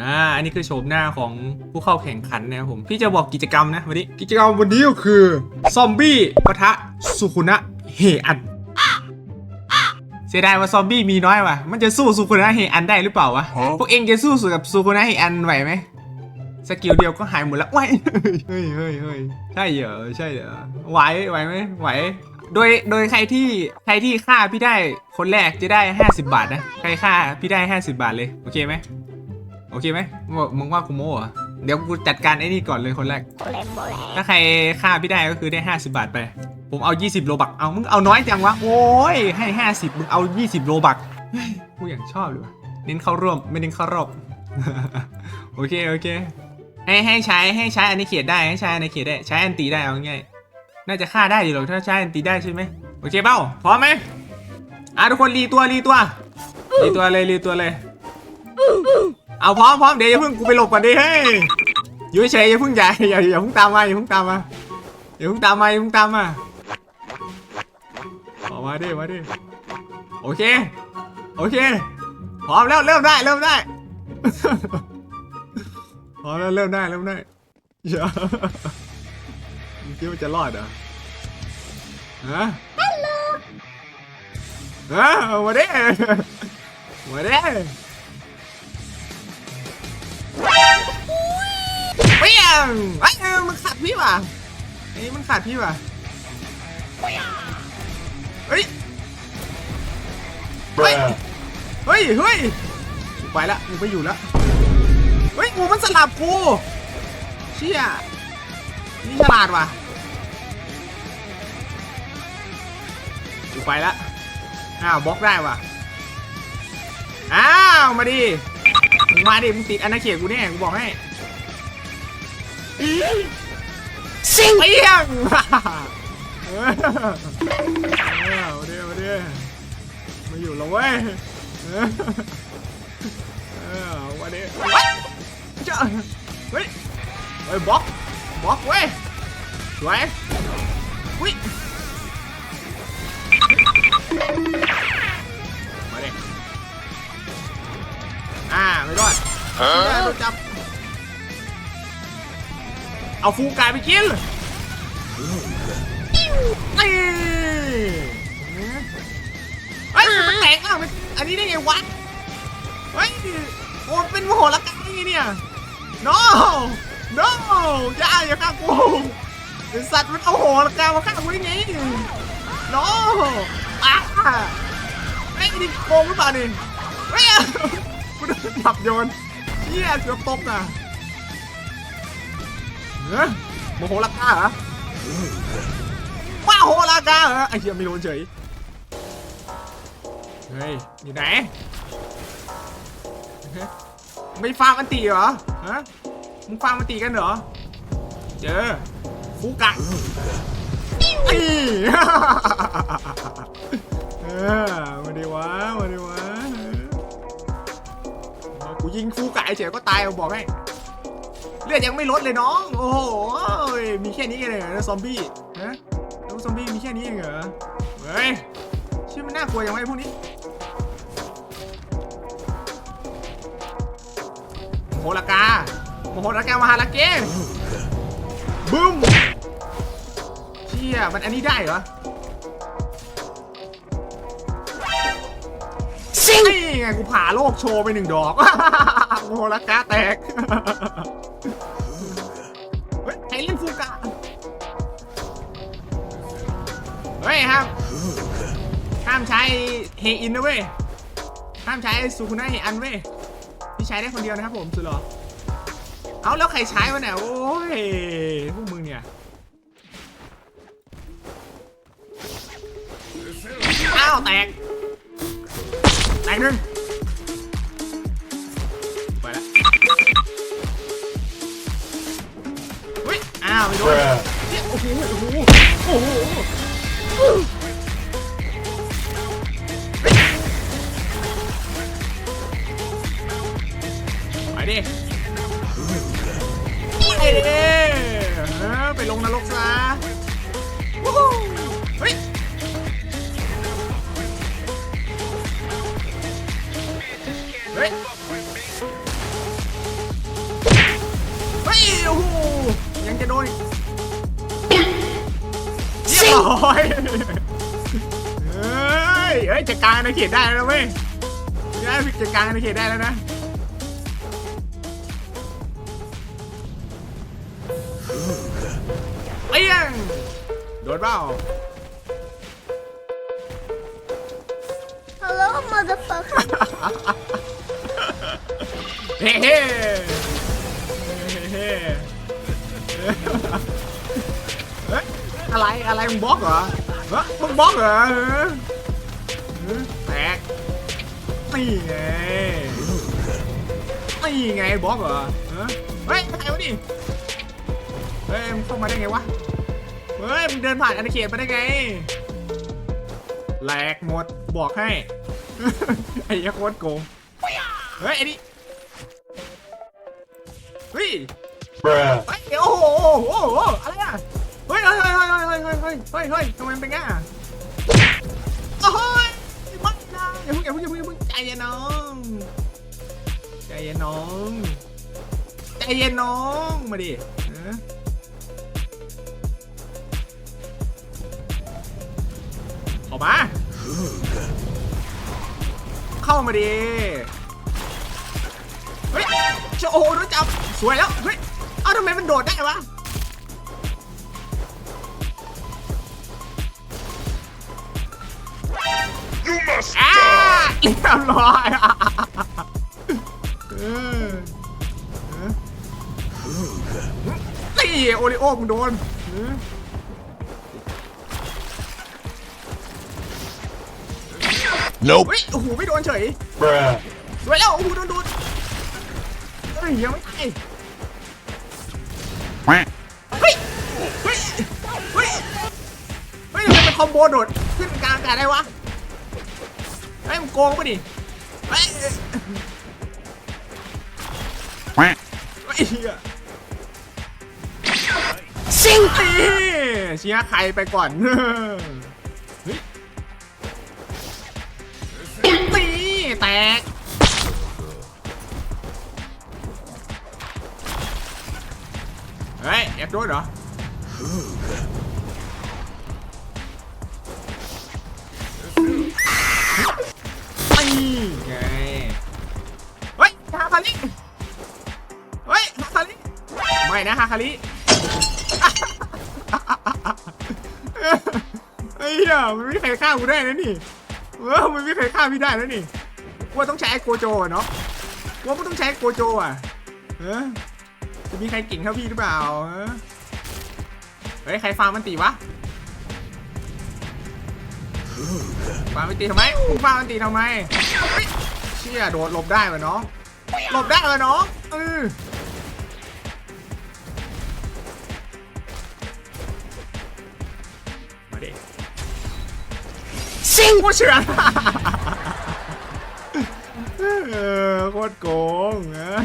อ่าอันนี้คือโฉมหน้าของผู้เข้าแข่งขันนะครับผม พี่จะบอกกิจกรรมนะวันนี้ กิจกรรมวันนี้ก็คือ ซอมบี้ปะทะสุคุนะเฮอัน เสียดายว่าซอมบี้มีน้อยว่ะ มันจะสู้สุคุนะเฮอันได้หรือเปล่าวะ พวกเองจะสู้กับสุคุนะเฮอันไหวไหมสกิลเดียวก็หายหมดแล้วไหวเฮ้ยเฮ้ยเฮ้ยใช่เหรอใช่เหรอไหวไหวไหมไหวโดยโดยใครที่ใครที่ฆ่าพี่ได้คนแรกจะได้ 50 บาทนะ ใครฆ่าพี่ได้ 50 บาทเลย โอเคไหม โอเคไหมมึงมึงว่ากูโม้เหรอเดี๋ยวกูจัดการไอ้นี่ก่อนเลยคนแรก ถ้าใครฆ่าพี่ได้ก็คือได้ 50 บาทไป ผมเอา 20 โลบัก เอา มึงเอาน้อยจังวะ โอ้ย ให้ 50 มึงเอา 20 โลบักเฮ้ยกูอย่างชอบเลยวะเน้นเข้าร่วม ไม่เน้นเข้ารอบ โอเค โอเค ให้ให้ใช้ให้ใช้อันนี้เขียนได้ ให้ใช้อันนี้เขียนได้ ใช้อันตีได้เอาง่ายๆน่าจะฆ่าได้อยู่หรอกถ้าใช้อันตีได้ใช่ไหมโอเคเป้าพร้อมไหมอะทุกคนรีตัวรีตัวรีตัวเลยรีตัวเลย เอาพร้อมพร้อมเดี๋ยวอย่าเพิ่งกูไปหลบก่อนดิเฮ้ยอยู่เฉยๆอย่าเพิ่งใหญ่อย่าอย่าเพิ่งตามมาอย่าเพิ่งตามมาอย่าเพิ่งตามมาอย่าเพิ่งตามมาเอามาดิมาดิโอเคโอเคพร้อมแล้วเริ่มได้เริ่มได้พอแล้วเริ่มได้เริ่มได้เดี๋ยอะมึงคิดว่าจะรอดเหรอฮะฮัลโหลฮะมาดิมาดิ งไอ้ยเออมันขาดพี่ว่ะไอ้นี่มันขาดพี่ว่ะเฮ้ยเฮ้ยเฮ้ยเฮ้ยกูไปละกูไปอยู่ละเฮ้ยงูมันสลับกูเชี่ยนี่ฉลาดว่ะกูไปละอ้าวบล็อกได้ว่ะอ้าวมาดิมึงมาดิมึงติดอนาเขตกูแน่กูบอกให้ ซิงเปี้ยงเออเออมาดิมาดิมาอยู่แล้วเว้ยเออเออมาดิเจ้าเฮ้ยเฮ้ยบล็อกบล็อกเว้ยสวยอุ้ยมาดิอ่าไม่รอดไม่โดนจับ เอาฟูกายไปกินนี่เฮ้ยมันแตกอะมันอันนี้ได้ไงวะเฮ้ยโอ้เป็นโมโหละกันนี่เนี่ย no no อย่าอย่าฆ่ากูไอสัตว์มันเอาโหระกามาฆ่ากูได้ไง no อะไอ้นี่โกงหรือเปล่านี่เฮ้ยกูโดนจับโยนเหี้ยเกือบตกอะ ฮ้ยโมโหระกาเหรอว้าโหระกาเหรอไอ้เหี้ยไม่โดนเฉยเฮ้ยอยู่ไหนไม่ฟาร์มอันตีเหรอฮะมึงฟาร์มอันตีกันเหรอเจอฟูกะอีเออมาดีวะมาดีวะกูยิงฟูกะเฉยก็ตายเอาบอกให้ เลือดยังไม่ลดเลยน้อง โอ้โห มีแค่นี้เองเหรอนะซอมบี้ฮะแล้วซอมบี้มีแค่นี้เองเหรอ เฮ้ยชื่อมันน่ากลัวยังไงพวกนี้โมโหลากาโมโหลากามาฮาลาเกมบึ้มเชี่ยมันอันนี้ได้เหรอซิงนี่ไงกูผ่าโลกโชว์ไปหนึ่งดอกโมโหลากาแตก เฮ้ยห้ามห้ามใช้เฮอินนะเว้ยห้ามใช้ซูคุนะเฮอันเว้ยพี่ใช้ได้คนเดียวนะครับผมสุดหรอเอาแล้วใครใช้วะเนี่ยโอ้ยพวกมึงเนี่ยอ้าวแตกแตกหนึ่งไปละเฮ้ยอ้าวไม่โดนเนี่ยโอ้โหโอ้โหโอ้โห ไปดิเอ๊ะไปลงนรกซะเฮ้ยเฮ้เฮ้อ รียบร้อยเฮ้ยเฮ้ยจัดการในเขตได้แล้วนะเว้ยได้จัดการในเขตได้แล้วนะเปี้ยงโดนเปล่า Hello, motherfucker. เฮ้ อะไรอะไรมึงบล็อกเหรอเฮ้ยมึงบล็อกเหรอเออเออแตกนี่ไงนี่ไงบล็อกเหรอเออเฮ้ยใครวะนี่เฮ้ยมึงเข้ามาได้ไงวะเฮ้ยมึงเดินผ่านอาณาเขตมาได้ไงแหลกหมดบอกให้ไอ้ยักษ์โคตรโกงเฮ้ยไอ้นี่เฮ้ย Bruh. เฮ้ยโอ้โหโอ้โหโอ้โหอะไรอะ เฮ้ยเฮ้ยเฮ้ยเฮ้ยเฮ้ยเฮ้ยเฮ้ยเฮ้ยเฮ้ยทำไมมันเป็นง่ะโอ้โหยม่นะอย่าเพิ่งอย่าเพิ่งอย่าเพิ่งอย่าเพิ่งใจเย็นน้องใจเย็นน้องใจเย็นน้องมาดิออกมาเข้ามาดิเฮ้ยโชว์โดนจับสวยแล้วเฮ้ยเอ้าทำไมมันโดดได้วะ อ่าเรียบร้อยอะเออเออนี่โอริโอมึงโดนเออ Nope. เฮ้ยโอ้โหไม่โดนเฉย Bruh. สวยแล้วโอ้โหโดนดูดเฮ้ยยังไม่ตายเฮ้ยเฮ้ยเฮ้ยเฮ้ยทำไมเป็นคอมโบโดดขึ้นกลางอากาศได้วะ ไอ้ยมึงโกงปะดิเฮ้ยเฮ้ยเหี้ยซิงตีเชียร์ใครไปก่อนเฮ้ยตีแตกเฮ้ยแอบโดนเหรอ คาริเฮ้ยฮาคาริไม่นะฮาคาริไอ้เหี้ยมันไม่มีใครฆ่ากูได้นะนี่เออมันไม่มีใครฆ่าพี่ได้นะนี่กูว่าต้องใช้ไอโกโจอะเนาะกูว่ากูต้องใช้ไอโกโจอะเออจะมีใครเก่งเท่าพี่หรือเปล่าเฮ้ยใครฟาร์มมันตีวะฟาร์มมันตีทำไมฟาร์มมันตีทำไมเชี่ยโดดหลบได้วะน้อง หลบได้วะน้องเออมาดิซิงกูเชื่อเออโคตรโกงเออ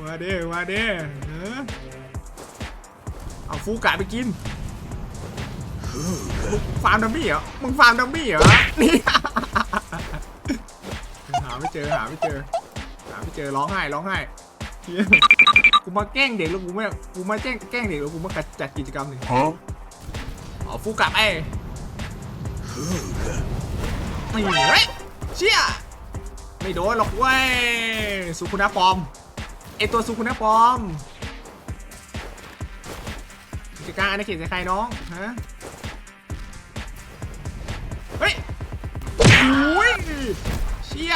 มาดิมาดิเออเอาฟูกะไปกินมึงฟาร์มดัมบี้เหรอ มึงฟาร์มดัมบี้เหรอ นี่ หาไม่เจอ หาไม่เจอหาไม่ เจอร้องไห้ร้องไห้เหี้ยกูมาแกล้งเด็กแล้วกูไม่กูมาแกล้งแกล้งเด็กแล้วกูมาจัดกิจกรรมหนึ่ง Huh? เอาฟูกลับไอ้นี่เฮ้ยเชี่ยไม่โดนหรอกเว้ยสุคุณฟอร์มไอตัวสุคุณฟอร์มกิจการอาณาเขตใครน้องฮะเฮ้ยอุ้ยเชี่ย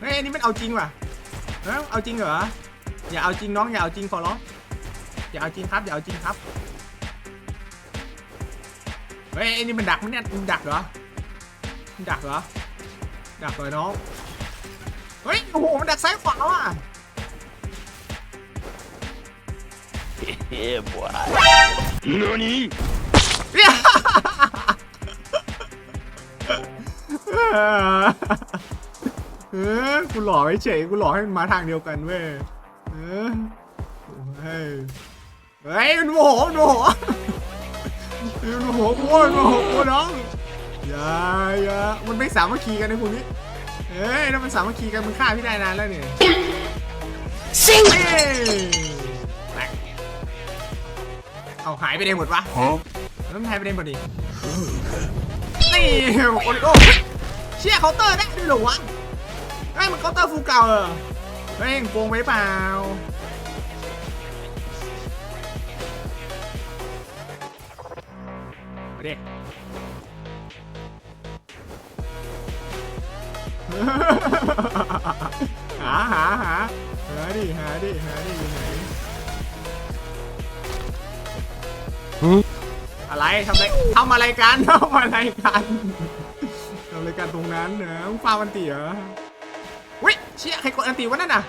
เฮ้ยอันนี้มันเอาจริงว่ะ เอ้าเอาจริงเหรอ อย่าเอาจริงน้องอย่าเอาจริงขอร้อง อย่าเอาจริงครับอย่าเอาจริงครับ เฮ้ยไอ้นี่มันดักมันเนี่ยมันดักเหรอมันดักเหรอ ดักเลยน้อง เฮ้ยโอ้โหมันดักซ้ายขวาว่ะ Yeah, boy. Nani? เนี่ย เออกูหลอกไอ้เฉยกูหลอกให้มันมาทางเดียวกันเว้ยเออเฮ้ยเฮ้ยมันโมโหมันโมโหมันโมโหกูมันโมโหกูน้องอย่าอย่ามันไม่สามัคคีกันนะคุณนี่เฮ้ยถ้ามันสามัคคีกันมันฆ่าพี่ได้นานแล้วเนี่ยซิงหายไปไหนหมดวะ Huh? แล้วมันหายไปไหนหมดดินี่โอริโอเชี่ยเคาน์เตอร์ได้ด้วยเหรอวะ ไอ้ยมันเคาน์เตอร์ฟูเก่าเหรอเฮ้ยโกงไปเปล่ามาดิหาหาหาหาดิหาดิหาดิอยู่ไหนอะไรทำอะไรทำอะไรกันทำอะไรกันทำอะไรกันตรงนั้นเนอะมึงฟามันตีเหรอ วิเชี่ยใครกดอันตีวะนั่นน่ะ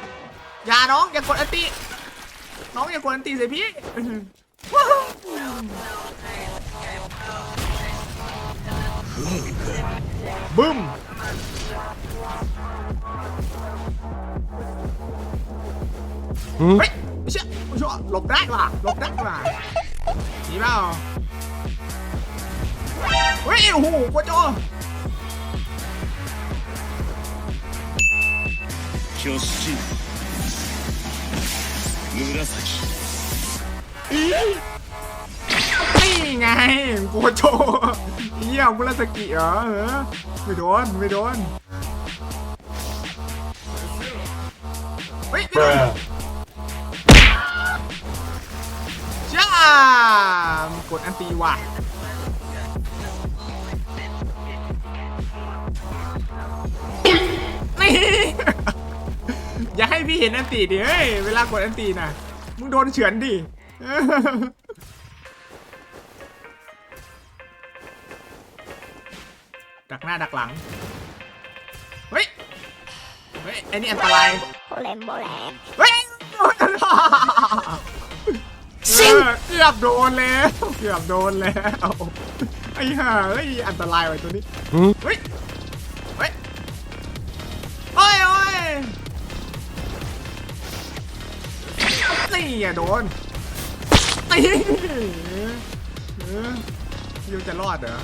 อย่าน้องอย่ากดอันตีน้องอย่ากดอันตีส่พี่บึ้มเฮ้ยไม่เชื่อไม่เชื่อหลบได้ว่ะหลบได้ว่ะนีเปล่าเฮ้ยโอ้โหกวโจ 挙式紫 นี่ไงกวโจเยี่ยมมุราสกิเหรอเออไม่โดนไม่โดนเฮ้ยไม่โดน Bruh. จ้ามกดอันตีว่ะนี่ อย่าให้พี่เห็นอันตีดิเฮ้ยเวลากดอันตีน่ะมึงโดนเฉือนดิดักหน้าดักหลัง เฮ้ย เฮ้ยไอ้นี่อันตราย Boleh-boleh. เฮ้ยซิงเกือบโดนแล้วเกือบโดนแล้วไอ้ห่าเฮ้ยอันตรายไว้ตัวนี้เฮ้ย นี่อะโดนนี่เออยูจะรอดเหรอ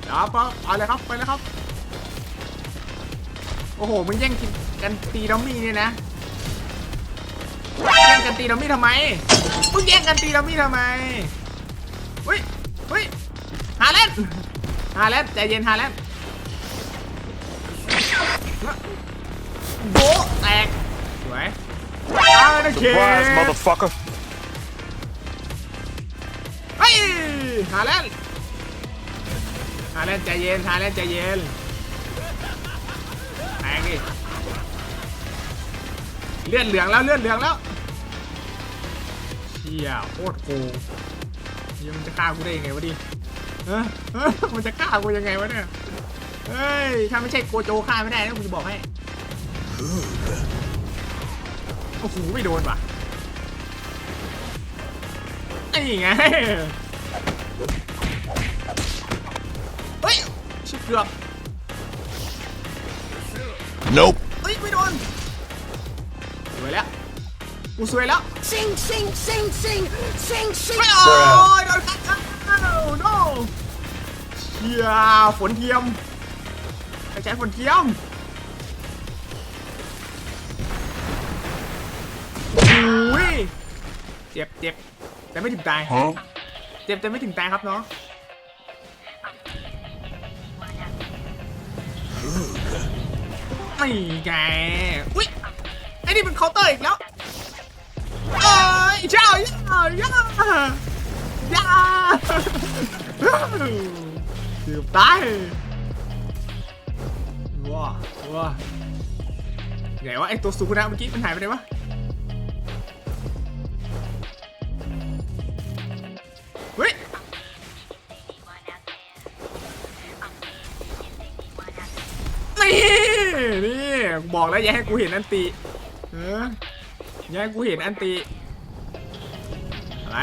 เดี๋ยวปะเอาเลยครับไปเลยครับ โอ้โหมึงแย่งกินกันตีดัมมี่เนี่ยนะแย่งกันตีดัมมี่ทำไมมึงแย่งกันตีดัมมี่ทำไมเฮ้ยเฮ้ยฮาแลนฮาแลนใจเย็นฮาแลนโบ กสวยเอาละเค Surprise, motherfucker. เฮ้ยฮาแลนด์ฮาแลนด์ใจเย็นฮาแลนด์ใจเย็นแตกดิเลือดเหลืองแล้วเลือดเหลืองแล้วเชี่ยโคตรโกงยังมันจะฆ่ากูได้ยังไงวะดิเออเออมันจะฆ่ากูยังไงวะเนี่ยเฮ้ยถ้าไม่ใช่โกโจฆ่าไม่ได้นะกูจะบอกให้ โอ้โหไม่โดนว่ะนี่ไงเฮ้ยชิบเกือบ Nope. เฮ้ยไม่โดนสวยแล้วกูสวยแล้ว Sing, sing, sing, sing, sing, sing. ไม่โอ้ยโดนกัดอ้าวโนเชียฝนเทียมใครใช้ฝนเทียม เจ็บเจ็บแต่ไม่ถึงตาย Huh? เจ็บแต่ไม่ถึงตายครับน้องไม่ไงอุ้ยไอ้นี่เป็นเคาน์เตอร์อีกแล้วเอ้ยเจ้าย่าย่าย่าเกือบตายว้าว้าไหนวะไอตัวสุกุนะเมื่อกี้มันหายไปไหนวะ บอกแล้วอย่าให้กูเห็นอันติเอออย่าให้กูเห็นอันติอะไร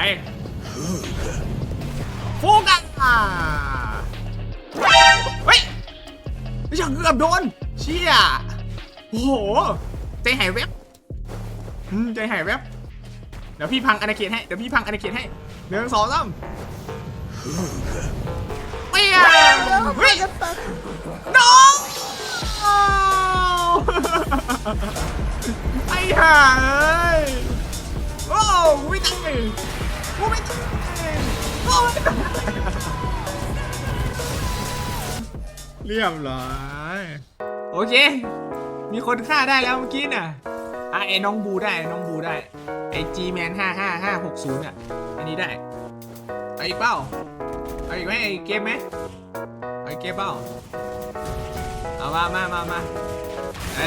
โฟกัสอะเฮ้ยไม่ใช่เกือบโดนเชี่ยโอ้โหใจหายแวบอืมใจหายแวบเดี๋ยวพี่พังอนาเขตให้เดี๋ยวพี่พังอนาเขตให้หนึ่งสองสามเปี้ยงเฮ้ยน้อง ไอ้ห่าเอ้ยกูไม่ตายกูไม่ตายกูไม่ตายเรียบร้อยโอเค มีคนฆ่าได้แล้วเมื่อกี้น่ะอะไอ้น้องบูได้น้องบูได้ ไอ้จีแมนห้าห้าห้าหกศูนย์อะ อันนี้ได้เอาอีกเปล่าเอาอีกไหมไอ้เกมไหมเอาอีกเกมเปล่าเอามามามามา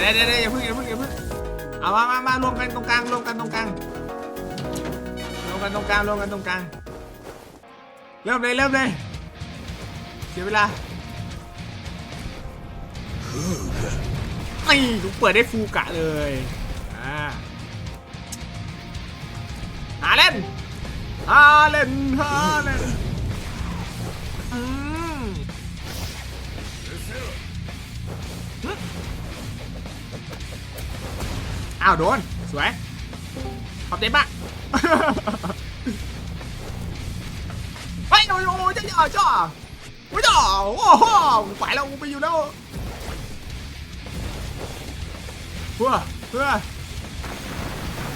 เดี๋ยวเดี๋ยวอย่าเพิ่งอย่าเพิ่งอย่าเพิ่งเอามามามารวมกันตรงกลางรวมกันตรงกลางรวมกันตรงกลางรวมกันตรงกลางเริ่มเลยเริ่มเลยเสียเวลาไอ้กูกเปิดได้ฟูกะเลยอ่าหาเล่นหาเล่นหาเล่นอืม อ้าวโดน สวย ขอบใจมากไปโอ้ยโอ้ยจ้าจ้าโอ้ยจ้าโอ้โหไปแล้วไปอยู่แล้วเพื่อเพื่อ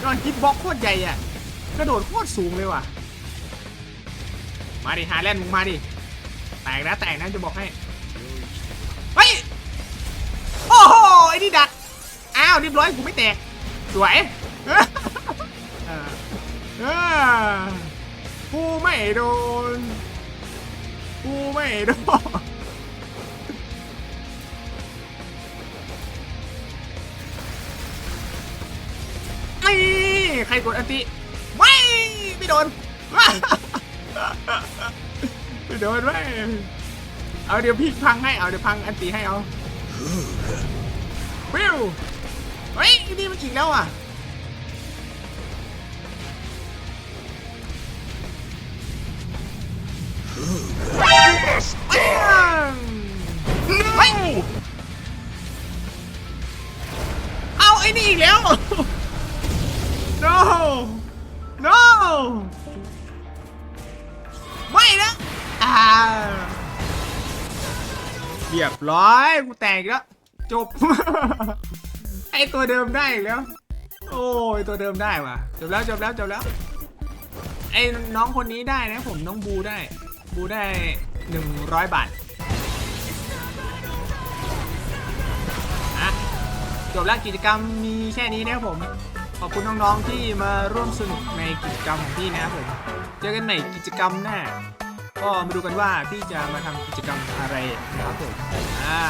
นอนคิดบล็อกโคตรใหญ่อะกระโดดโคตรสูงเลยว่ะ มาดิฮาแลนด์มึงมาดิ แตกนะแตกนะจะบอกให้เฮ้ยโอ้โหไอ้นี่ดัก อ้าวเรียบร้อยกูไม่แตก สวยกูไม่โดน กูไม่โดนนี่ใครกดอันติไม่ไม่โดนไม่โดนไม่เอาเดี๋ยวพี่พังให้ เอาเดี๋ยวพังอันติให้เอาวิว เฮ้ยนี่มันอีกแล้วอะปังเฮ้ยเอาไอ้นี่อีกแล้ว no no ไม่นะอ่าเรียบร้อย กูแตกอีกแล้ว จบ ไอตัวเดิมได้อีกแล้ว โอ้ยตัวเดิมได้ว่ะจบแล้วจบแล้วจบแล้ว ไอ้น้องคนนี้ได้นะผมน้องบูได้ บูได้100บาทอะจบแล้วกิจกรรมมีแค่นี้นะครับผม ขอบคุณน้องๆที่มาร่วมสนุกในกิจกรรมของพี่นะครับผม เจอกันใหม่กิจกรรมหน้าก็มาดูกันว่าพี่จะมาทำกิจกรรมอะไรนะครับผมอ่า